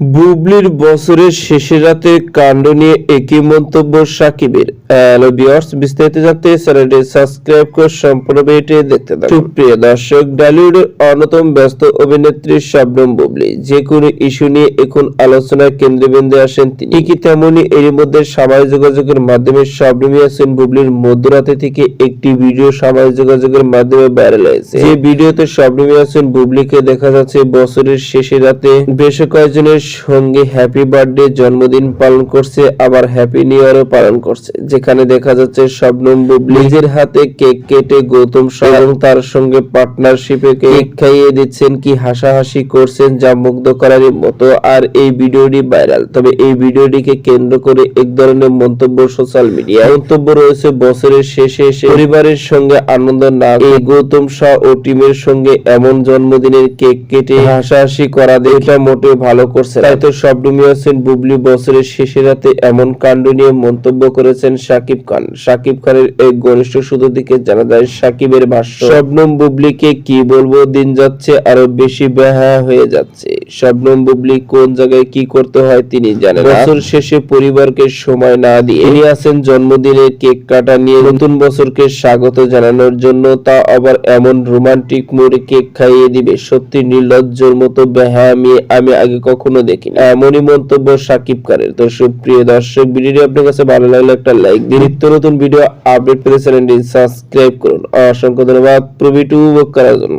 বুবলির বছরের শেষে রাতে কাণ্ড নিয়ে একই মন্তব্য সাকিবের। হ্যালো ভিউয়ার্স বিস্তারিত জানতে চ্যানেলটি সাবস্ক্রাইব করে সম্পূর্ণ ভিডিওটি দেখতে থাকুন দর্শক বলিউডের অন্যতম ব্যস্ত অভিনেত্রী শবনম বুবলি, যে কোনো ইস্যু নিয়ে এখন আলোচনার কেন্দ্রবিন্দু আসেন তিনি। ঠিকই তেমনই মধ্যে সামাজিক যোগাযোগের মাধ্যমে শবনম বুবলির মধ্যরাতে থেকে একটি ভিডিও সামাজিক যোগাযোগের মাধ্যমে ভাইরাল হয়েছে। যে ভিডিওতে শবনম ইয়াসিন বুবলিকে দেখা যাচ্ছে বছরের শেষে রাতে। বেশ কয়েকজনের সঙ্গে হ্যাপি বার্থডে জন্মদিন পালন করছে, আবার হ্যাপি নিউ ইয়ারও পালন করছে। যেখানে দেখা যাচ্ছে শবনম নিজের হাতে কেক কেটে গৌতম এবং তার সঙ্গে পার্টনারশিপে কেক খাইয়ে দিচ্ছেন, কি হাসাহাসি করছেন যা মুগ্ধ করারই মতো। আর এই ভিডিওটি ভাইরাল। তবে এই ভিডিওটিকে কেন্দ্র করে এক ধরনের মন্তব্য সোশ্যাল মিডিয়া মন্তব্য রয়েছে, বছরের শেষে এসে পরিবারের সঙ্গে আনন্দ না এই গৌতম শাহ ও টিমের সঙ্গে এমন জন্মদিনের কেক কেটে হাসাহাসি করা এটা মোটেও ভালো করছে। তাই তো শবনম ইয়াসিন বুবলি বছরের শেষে রাতে এমন কাণ্ড নিয়ে মন্তব্য করেছেন শাকিব খান। শাকিব খানের এক ঘনিষ্ঠ সূত্র থেকে জানা যায় শাকিবের ভাষ্য শবনম বুবলিকে কি বলব দিন যাচ্ছে আরও বেশি বেহায়া হয়ে যাচ্ছে। শবনম বুবলি কোন জায়গায় কি করতে হয় তিনি জানেন। বছর শেষে পরিবারকে সময় না দিয়ে তিনি আছেন জন্মদিনের কেক কাটা নিয়ে নতুন বছরকে স্বাগত জানানোর জন্য। তা আবার এমন রোমান্টিক মোড়ে কেক খাইয়ে দিবে সত্যি নির্লজ্জর মতো বেহায়ামি আমি আগে কখনো দেখিনি। এমনই মন্তব্য সাকিব খানের। তো সুপ্রিয় দর্শক ভিডিওটি আপনার কাছে ভালো লাগলে একটা লাইক দিন নিত্য নতুন ভিডিও আপডেট পেতে চ্যানেলটি সাবস্ক্রাইব করুন। অসংখ্য ধন্যবাদ প্রভৃতি উপভোগ করার জন্য।